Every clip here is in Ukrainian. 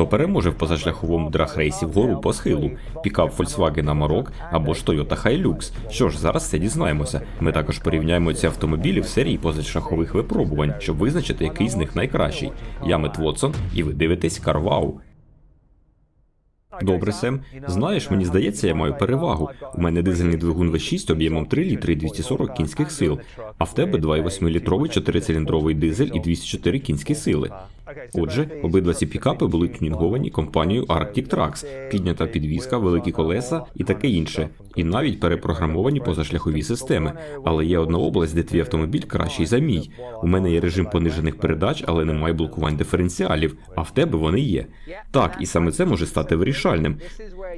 Хто переможе в позашляховому драгрейсі вгору по схилу? Пікап Volkswagen Amarok або ж Toyota Hilux? Що ж, зараз це дізнаємося. Ми також порівняємо ці автомобілі в серії позашляхових випробувань, щоб визначити, який з них найкращий. Я Мет Вотсон, і ви дивитесь Карвау. Добре, Сем. Знаєш, мені здається, я маю перевагу. У мене дизельний двигун V6 об'ємом 3 літри і 240 кінських сил, а в тебе 2,8-літровий чотирициліндровий дизель і 204 кінські сили. Отже, обидва ці пікапи були тюнінговані компанією Arctic Trax, піднята підвізка, великі колеса і таке інше, і навіть перепрограмовані позашляхові системи. Але є одна область, де твій автомобіль кращий за мій. У мене є режим понижених передач, але немає блокувань диференціалів, а в тебе вони є. Так, і саме це може стати вирішальним.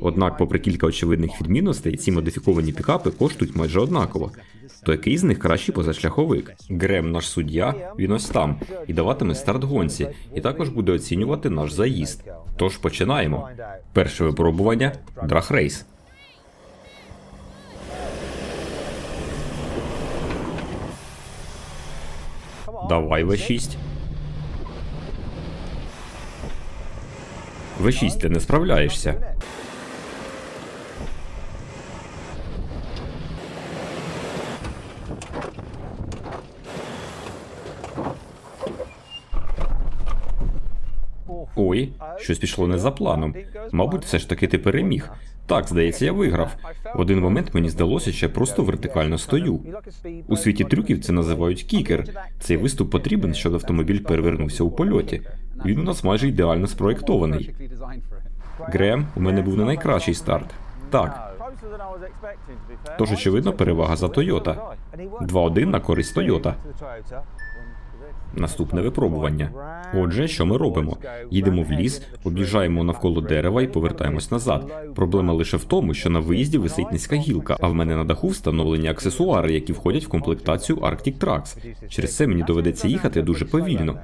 Однак, попри кілька очевидних відмінностей, ці модифіковані пікапи коштують майже однаково. То який з них кращий позашляховик? Грем, наш суддя, він ось там і даватиме старт гонці, і також буде оцінювати наш заїзд. Тож починаємо. Перше випробування драхрейс. Давай В6. В6, ти не справляєшся. Ой, щось пішло не за планом. Мабуть, все ж таки ти переміг. Так, здається, я виграв. В один момент мені здалося, що я просто вертикально стою. У світі трюків це називають кікер. Цей виступ потрібен, щоб автомобіль перевернувся у польоті. Він у нас майже ідеально спроєктований. Грем, у мене був не найкращий старт. Так, Тож, очевидно, перевага за Toyota. 2-1 на користь Toyota. Наступне випробування. Отже, що ми робимо? Їдемо в ліс, об'їжджаємо навколо дерева і повертаємось назад. Проблема лише в тому, що на виїзді висить низька гілка, а в мене на даху встановлені аксесуари, які входять в комплектацію Arctic Trax. Через це мені доведеться їхати дуже повільно.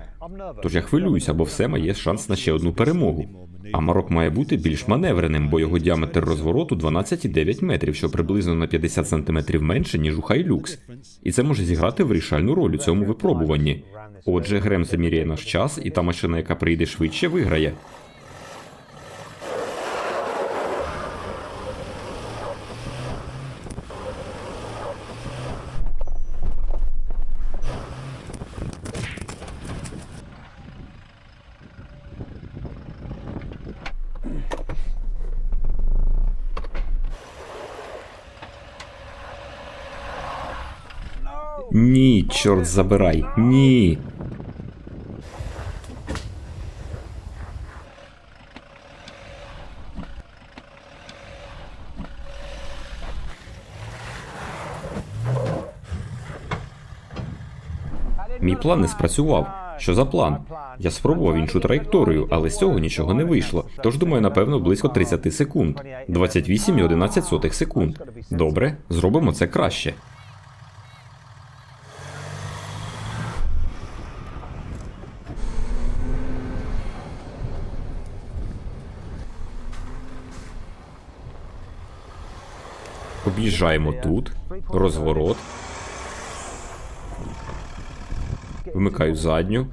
Тож я хвилююся, бо все має шанс на ще одну перемогу. А Марок має бути більш маневреним, бо його діаметр розвороту 12,9 метрів, що приблизно на 50 сантиметрів менше, ніж у Хайлюкс. І це може зіграти вирішальну роль у цьому випробуванні. Отже, Грем заміряє наш час, і та машина, яка прийде швидше, виграє. Ні, чорт забирай. Ні. Мій план не спрацював. Що за план? Я спробував іншу траєкторію, але з цього нічого не вийшло. Тож думаю, напевно, близько 30 секунд. 28,11 сотих секунд. Добре, зробимо це краще. Об'їжджаємо тут, розворот. Вмикаю задню.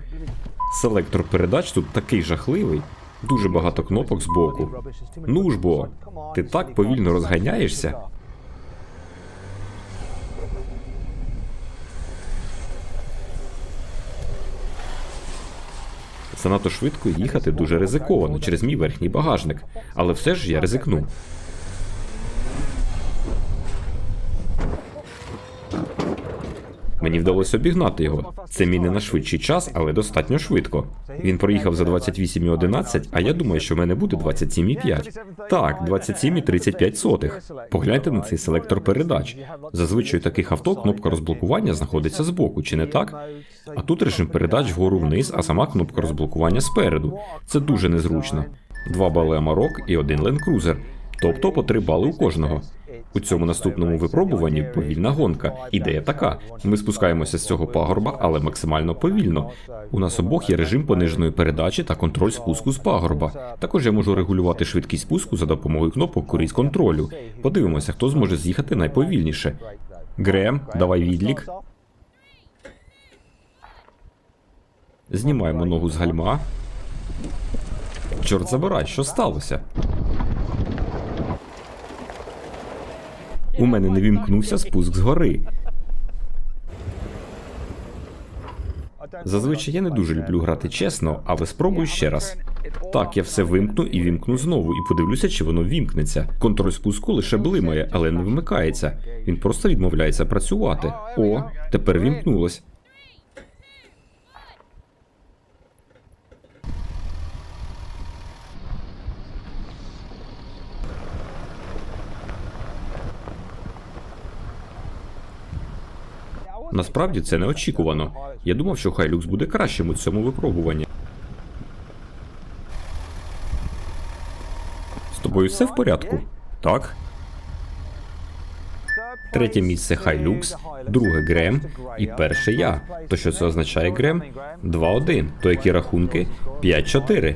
Селектор передач тут такий жахливий. Дуже багато кнопок збоку. Ну ж бо, ти так повільно розганяєшся. Занадто швидко їхати дуже ризиковано через мій верхній багажник, але все ж я ризикну. Мені вдалося обігнати його. Це мій не на швидший час, але достатньо швидко. Він проїхав за 28,11, а я думаю, що в мене буде 27,5. Так, 27,35 сотих. Погляньте на цей селектор передач. Зазвичай у таких авто кнопка розблокування знаходиться збоку, чи не так? А тут режим передач вгору вниз, а сама кнопка розблокування спереду. Це дуже незручно. Два бали Amarok і один Land Cruiser. Тобто по три бали у кожного. У цьому наступному випробуванні повільна гонка. Ідея така: ми спускаємося з цього пагорба, але максимально повільно. У нас обох є режим пониженої передачі та контроль спуску з пагорба. Також я можу регулювати швидкість спуску за допомогою кнопок круїз контролю. Подивимося, хто зможе з'їхати найповільніше. Грем, давай відлік. Знімаємо ногу з гальма. Чорт забирай, що сталося? У мене не вімкнувся спуск згори. Зазвичай я не дуже люблю грати чесно, але спробую ще раз. Так, я все вимкну і вімкну знову, і подивлюся, чи воно вімкнеться. Контроль спуску лише блимає, але не вмикається. Він просто відмовляється працювати. О, тепер вімкнулось. Насправді це неочікувано. Я думав, що Хайлюкс буде кращим у цьому випробуванні. З тобою все в порядку? Так. Третє місце Хайлюкс, друге Грем і перше я. То що це означає Грем? 2-1. То які рахунки? 5-4.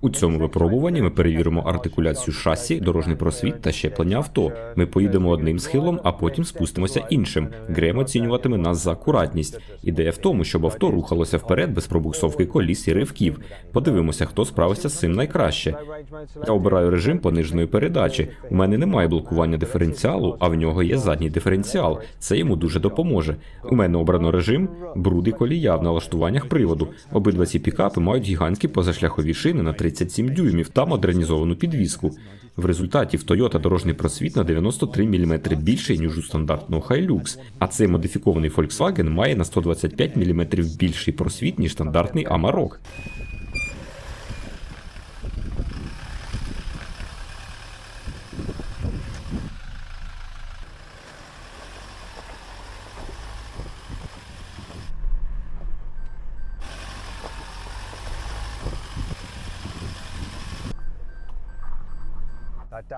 У цьому випробуванні ми перевіримо артикуляцію шасі, дорожній просвіт та щеплення авто. Ми поїдемо одним схилом, а потім спустимося іншим. Грем оцінюватиме нас за акуратність. Ідея в тому, щоб авто рухалося вперед без пробуксовки коліс і ривків. Подивимося, хто справиться з цим найкраще. Я обираю режим пониженої передачі. У мене немає блокування диференціалу, а в нього є задній диференціал. Це йому дуже допоможе. У мене обрано режим бруд і колія в налаштуваннях приводу. Обидва ці пікапи мають гігантські позашляхові шини на 37 дюймів та модернізовану підвіску. В результаті в Toyota дорожній просвіт на 93 мм більший, ніж у стандартного Hilux, а цей модифікований Volkswagen має на 125 мм більший просвіт, ніж стандартний Amarok.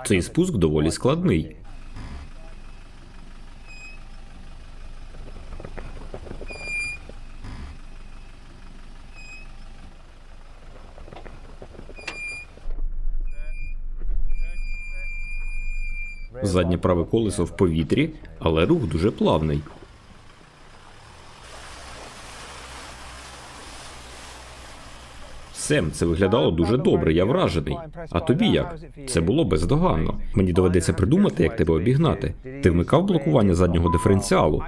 Цей спуск доволі складний. Заднє праве колесо в повітрі, але рух дуже плавний. Сем, це виглядало дуже добре, я вражений. А тобі як? Це було бездоганно. Мені доведеться придумати, як тебе обігнати. Ти вмикав блокування заднього диференціалу.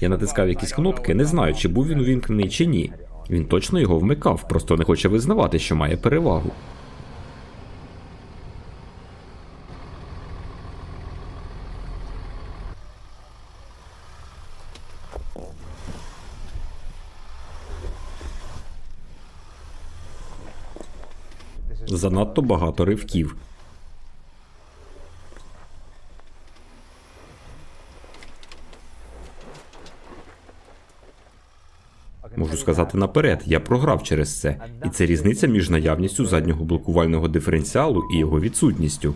Я натискав якісь кнопки, не знаю, чи був він увімкнений чи ні. Він точно його вмикав, просто не хоче визнавати, що має перевагу. Занадто багато ривків. Можу сказати наперед, я програв через це, і це різниця між наявністю заднього блокувального диференціалу і його відсутністю.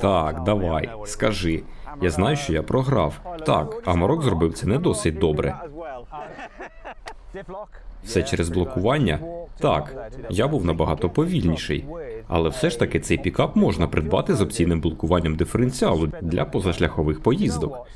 Так, давай, скажи. Я знаю, що я програв. Так, а Марок зробив це не досить добре. Все через блокування? Так, я був набагато повільніший. Але все ж таки цей пікап можна придбати з опційним блокуванням диференціалу для позашляхових поїздок.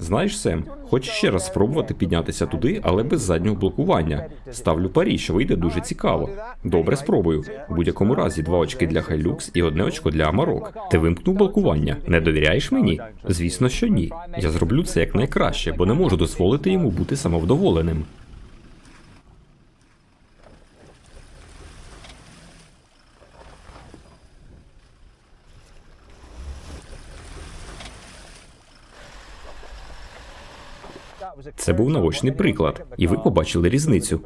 Знаєш, Сем, хочу ще раз спробувати піднятися туди, але без заднього блокування. Ставлю парі, що вийде дуже цікаво. Добре, спробую. У будь-якому разі два очки для Hilux і одне очко для Амарок. Ти вимкнув блокування. Не довіряєш мені? Звісно, що ні. Я зроблю це як найкраще, бо не можу дозволити йому бути самовдоволеним. Це був наочний приклад, і ви побачили різницю.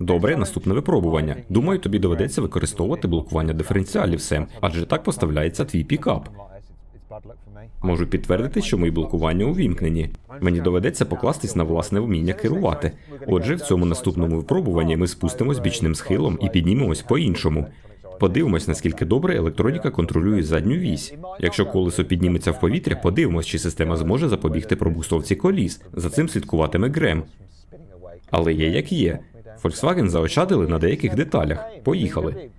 Добре, наступне випробування. Думаю, тобі доведеться використовувати блокування диференціалів, Сем, адже так поставляється твій пікап. Можу підтвердити, що мої блокування увімкнені. Мені доведеться покластись на власне вміння керувати. Отже, в цьому наступному випробуванні ми спустимось бічним схилом і піднімемось по-іншому. Подивимось, наскільки добре електроніка контролює задню вісь. Якщо колесо підніметься в повітря, подивимось, чи система зможе запобігти пробуксовці коліс. За цим слідкуватиме Грем. Але є як є. Volkswagen заощадили на деяких деталях. Поїхали.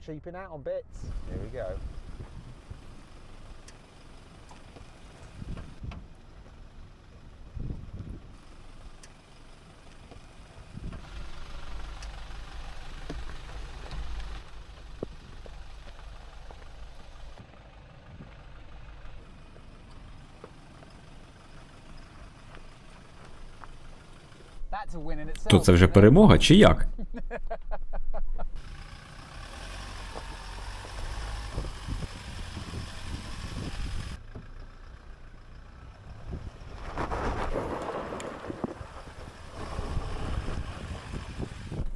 То це вже перемога чи як?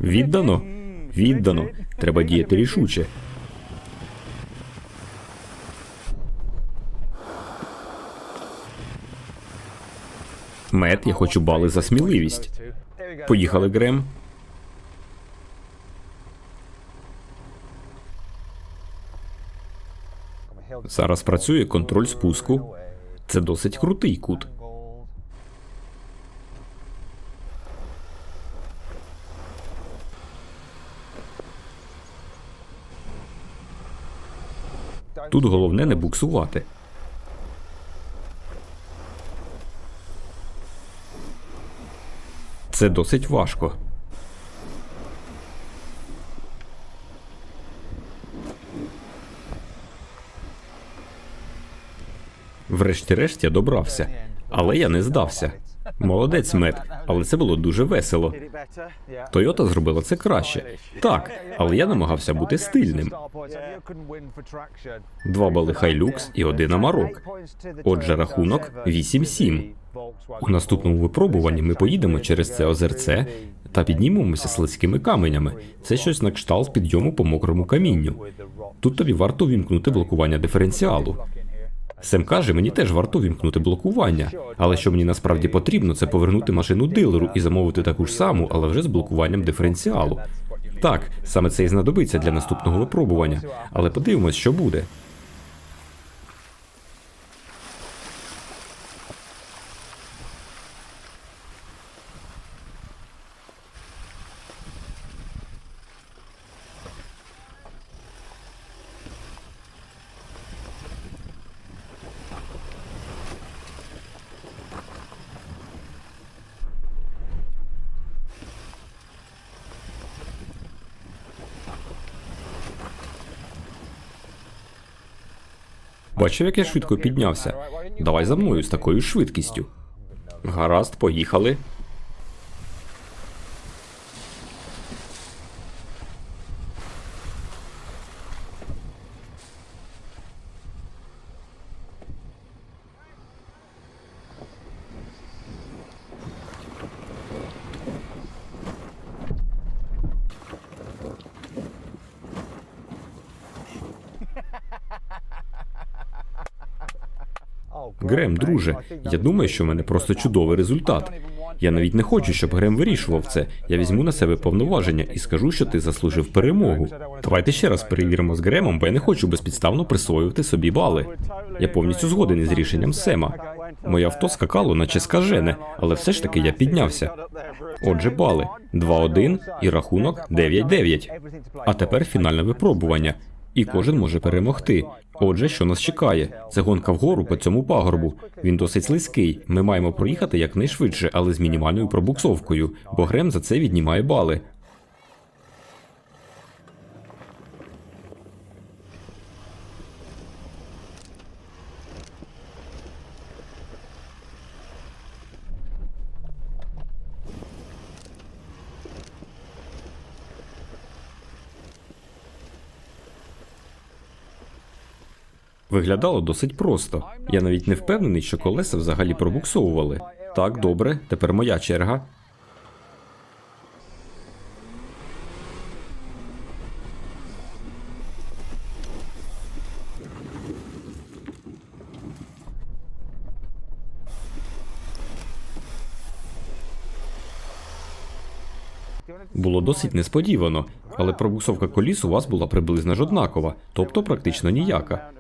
Віддано? Віддано. Треба діяти рішуче. Мет, я хочу бали за сміливість. Поїхали, Грем. Зараз працює контроль спуску. Це досить крутий кут. Тут головне не буксувати. Це досить важко. Врешті-решт я добрався, але я не здався. Молодець, мед, але це було дуже весело. Тойота зробила це краще. Так, але я намагався бути стильним. Два бали Хайлюкс і один Амарок. Отже, рахунок 8-7. У наступному випробуванні ми поїдемо через це озерце та піднімемося слизькими каменями. Це щось на кшталт підйому по мокрому камінню. Тут тобі варто вімкнути блокування диференціалу. Сем каже, мені теж варто вімкнути блокування, але що мені насправді потрібно, це повернути машину дилеру і замовити таку ж саму, але вже з блокуванням диференціалу. Так, саме це і знадобиться для наступного випробування, але подивимось, що буде. Бачив, як я швидко піднявся. Давай за мною з такою швидкістю. Гаразд, поїхали. Грем, друже, я думаю, що в мене просто чудовий результат. Я навіть не хочу, щоб Грем вирішував це. Я візьму на себе повноваження і скажу, що ти заслужив перемогу. Давайте ще раз перевіримо з Гремом, бо я не хочу безпідставно присвоювати собі бали. Я повністю згоден із рішенням Сема. Моє авто скакало, наче скажене, але все ж таки я піднявся. Отже, бали 2-1 і рахунок 9-9. А тепер фінальне випробування. І кожен може перемогти. Отже, що нас чекає? Це гонка вгору по цьому пагорбу. Він досить слизький. Ми маємо проїхати якнайшвидше, але з мінімальною пробуксовкою, бо Грем за це віднімає бали. Виглядало досить просто. Я навіть не впевнений, що колеса взагалі пробуксовували. Так, добре, тепер моя черга. Було досить несподівано. Але пробуксовка коліс у вас була приблизно ж однакова, тобто практично ніяка.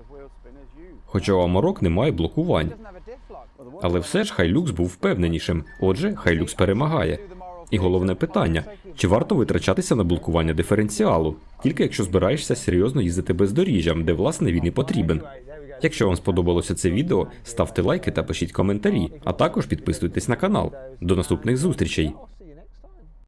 Хоча у Амарок немає блокувань. Але все ж Хайлюкс був впевненішим. Отже, Хайлюкс перемагає. І головне питання: чи варто витрачатися на блокування диференціалу, тільки якщо збираєшся серйозно їздити бездоріжжям, де власне він і потрібен. Якщо вам сподобалося це відео, ставте лайки та пишіть коментарі, а також підписуйтесь на канал. До наступних зустрічей.